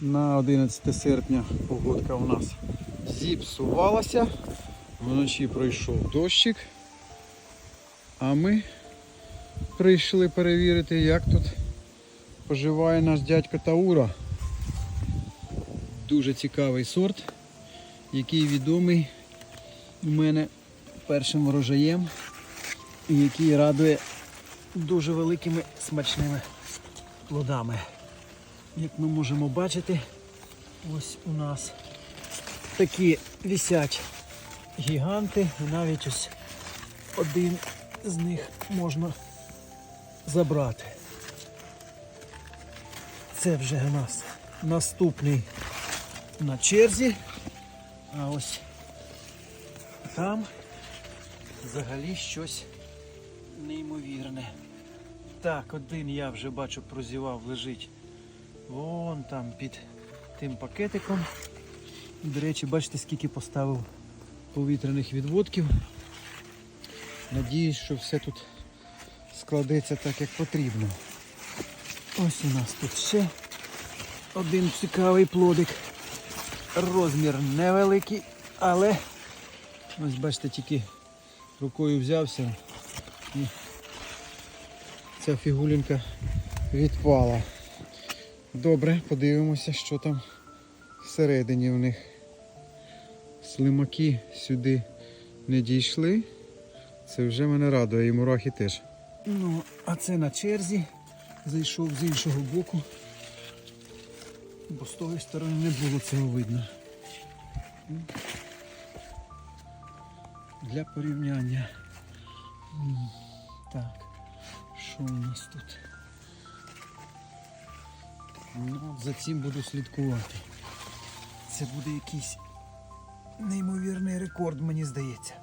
На 11 серпня погодка у нас зіпсувалася. Вночі пройшов дощик. А ми прийшли перевірити, як тут поживає наш дядько Таура. Дуже цікавий сорт, який відомий у мене першим врожаєм який радує дуже великими смачними плодами. Як ми можемо бачити, ось у нас такі висять гіганти, і навіть ось один з них можна забрати. Це вже у нас наступний на черзі. А ось там взагалі щось неймовірне. Так, один я вже бачу прозівав, лежить вон там під тим пакетиком. До речі, бачите, скільки поставив повітряних відводків. Надіюсь, що все тут складеться так, як потрібно. Ось у нас тут ще один цікавий плодик. Розмір невеликий, але ось бачите, тільки рукою взявся і ця фігулінка відпала. Добре, подивимося, що там всередині в них. Слимаки сюди не дійшли. Це вже мене радує, і мурахи теж. Ну, а це на черзі. Зайшов з іншого боку. Бо з тої сторони не було цього видно. Для порівняння. Так, що у нас тут? Ну, за цим буду слідкувати. Це буде якийсь неймовірний рекорд, мені здається.